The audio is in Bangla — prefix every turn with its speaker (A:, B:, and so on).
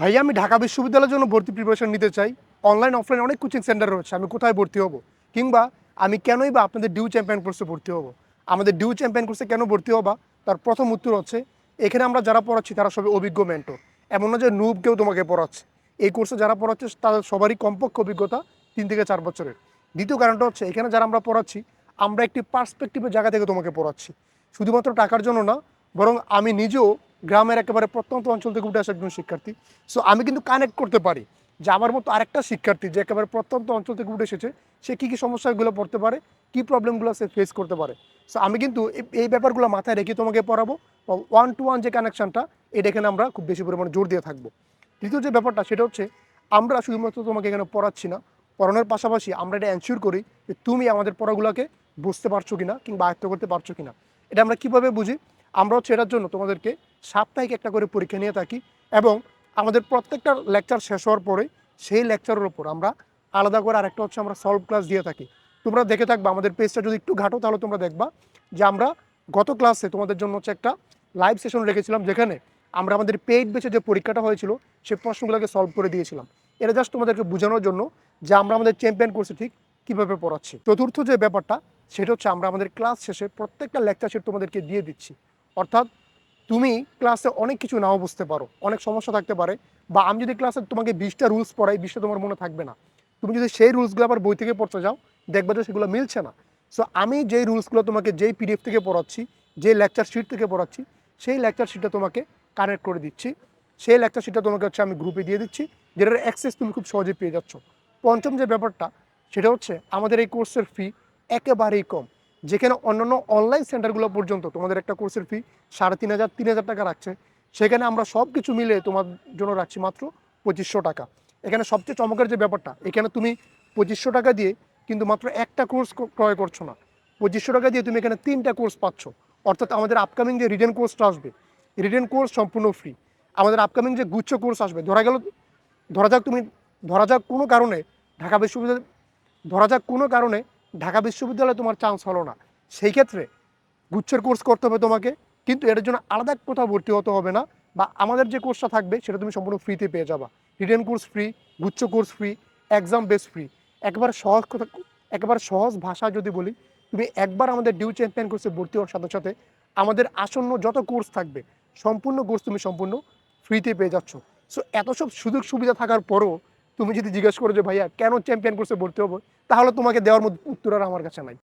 A: ভাইয়া, আমি ঢাকা বিশ্ববিদ্যালয়ের জন্য ভর্তি প্রিপারেশন নিতে চাই। অনলাইন অফলাইন অনেক কোচিং সেন্টার রয়েছে, আমি কোথায় ভর্তি হব? কিংবা আমি কেনই বা আপনাদের ডিউ চ্যাম্পিয়ন কোর্সে ভর্তি হব? আমাদের ডিউ চ্যাম্পিয়ন কোর্সে কেন ভর্তি হবা? তার প্রথম উত্তর হচ্ছে, এখানে আমরা যারা পড়াচ্ছি তারা সবাই অভিজ্ঞ মেন্টর এমন না যে নুব কেউ তোমাকে পড়াচ্ছে। এই কোর্সে যারা পড়াচ্ছে, তাদের সবারই কমপক্ষ অভিজ্ঞতা তিন থেকে চার বছরের। দ্বিতীয় কারণটা হচ্ছে, এখানে যারা আমরা পড়াচ্ছি, আমরা একটি পার্সপেক্টিভের জায়গা থেকে তোমাকে পড়াচ্ছি। শুধুমাত্র টাকার জন্য না, বরং আমি নিজেও গ্রামের একেবারে প্রত্যন্ত অঞ্চল থেকে উঠে আসা একজন শিক্ষার্থী। সো আমি কিন্তু কানেক্ট করতে পারি যে আমার মতো আরেকটা শিক্ষার্থী যে একেবারে প্রত্যন্ত অঞ্চল থেকে উঠে এসেছে, সে কী কী সমস্যাগুলো পড়তে পারে, কী প্রবলেমগুলো সে ফেস করতে পারে। সো আমি কিন্তু এই- ব্যাপারগুলো মাথায় রেখে তোমাকে পড়াবো। ওয়ান টু ওয়ান যে কানেকশনটা এটা এখানে আমরা খুব বেশি পরিমাণে জোর দিয়ে থাকব। তৃতীয় যে ব্যাপারটা, সেটা হচ্ছে আমরা শুধুমাত্র তোমাকে এখানে পড়াচ্ছি না, পড়ানোর পাশাপাশি আমরা এটা এনশিওর করি যে তুমি আমাদের পড়াগুলোকে বুঝতে পারছ কিনা কিংবা আয়ত্ত করতে পারছ কিনা। এটা আমরা কীভাবে বুঝি? আমরা হচ্ছে এটার জন্য তোমাদেরকে সাপ্তাহিক একটা করে পরীক্ষা নিয়ে থাকি এবং আমাদের প্রত্যেকটা লেকচার শেষ হওয়ার পরে সেই লেকচারের ওপর আমরা আলাদা করে আরেকটা হচ্ছে আমরা সলভ ক্লাস দিয়ে থাকি। তোমরা দেখে থাকবা, আমাদের পেজটা যদি একটু ঘাটো তাহলে তোমরা দেখবা যে আমরা গত ক্লাসে তোমাদের জন্য হচ্ছে একটা লাইভ সেশন রেখেছিলাম যেখানে আমরা আমাদের পেইড বেচে যে পরীক্ষাটা হয়েছিল সেই প্রশ্নগুলোকে সলভ করে দিয়েছিলাম। এটা জাস্ট তোমাদেরকে বোঝানোর জন্য যে আমরা আমাদের চ্যাম্পিয়ন কোর্সে ঠিক কীভাবে পড়াচ্ছি। চতুর্থ যে ব্যাপারটা, সেটা হচ্ছে আমরা আমাদের ক্লাস শেষে প্রত্যেকটা লেকচার শিট তোমাদেরকে দিয়ে দিচ্ছি। অর্থাৎ তুমি ক্লাসে অনেক কিছু নাও বুঝতে পারো, অনেক সমস্যা থাকতে পারে, বা আমি যদি ক্লাসে তোমাকে বিশটা রুলস পড়াই, বিশটা তোমার মনে থাকবে না। তুমি যদি সেই রুলসগুলো আবার বই থেকে পড়তে যাও, দেখবে যে সেগুলো মিলছে না। সো আমি যেই রুলসগুলো তোমাকে যেই পিডিএফ থেকে পড়াচ্ছি যে লেকচার শিট থেকে পড়াচ্ছি, সেই লেকচার শিটটা তোমাকে কানেক্ট করে দিচ্ছি। সেই লেকচার শিটটা তোমাকে হচ্ছে আমি গ্রুপে দিয়ে দিচ্ছি, যেটার অ্যাক্সেস তুমি খুব সহজে পেয়ে যাচ্ছ। পঞ্চম যে ব্যাপারটা, সেটা হচ্ছে আমাদের এই কোর্সের ফি একেবারেই কম। যেখানে অন্যান্য অনলাইন সেন্টারগুলো পর্যন্ত তোমাদের একটা কোর্সের ফি সাড়ে তিন হাজার তিন হাজার টাকা রাখছে। সেখানে আমরা সব কিছু মিলে তোমার জন্য রাখছি মাত্র পঁচিশশো টাকা। এখানে সবচেয়ে চমকের যে ব্যাপারটা, এখানে তুমি পঁচিশশো টাকা দিয়ে কিন্তু মাত্র একটা কোর্স ক্রয় করছ না। পঁচিশশো টাকা দিয়ে তুমি এখানে তিনটা কোর্স পাচ্ছ। অর্থাৎ আমাদের আপকামিং যে রিটেন কোর্সটা আসবে রিটেন কোর্স সম্পূর্ণ ফ্রি আমাদের আপকামিং যে গুচ্ছ কোর্স আসবে, ধরা গেল, ধরা যাক তুমি, ধরা যাক কোনো কারণে ঢাকা বিশ্ববিদ্যালয়, ধরা যাক কোনো কারণে ঢাকা বিশ্ববিদ্যালয়ে তোমার চান্স হলো না। সেই ক্ষেত্রে গুচ্ছের কোর্স করতে হবে তোমাকে, কিন্তু এটার জন্য আলাদা কোথাও ভর্তি হতে হবে না বা আমাদের যে কোর্সটা থাকবে সেটা তুমি সম্পূর্ণ ফ্রিতে পেয়ে যাবা। রিটেন কোর্স ফ্রি গুচ্ছ course free exam base free একবার সহজ কথা, একবার সহজ ভাষা যদি বলি, তুমি একবার আমাদের ডিউ চ্যাম্পিয়ন কোর্সে ভর্তি হওয়ার সাথে সাথে আমাদের আসন্ন যত কোর্স থাকবে, সম্পূর্ণ কোর্স তুমি সম্পূর্ণ ফ্রিতে পেয়ে যাচ্ছ। সো এত সব সুযোগ সুবিধা থাকার পরও তুমি যদি জিজ্ঞেস করো যে, ভাইয়া, কেন চ্যাম্পিয়ন কোর্সে ভর্তি হব? তাহলে তোমাকে দেওয়ার মধ্যে উত্তর আর আমার কাছে নাই।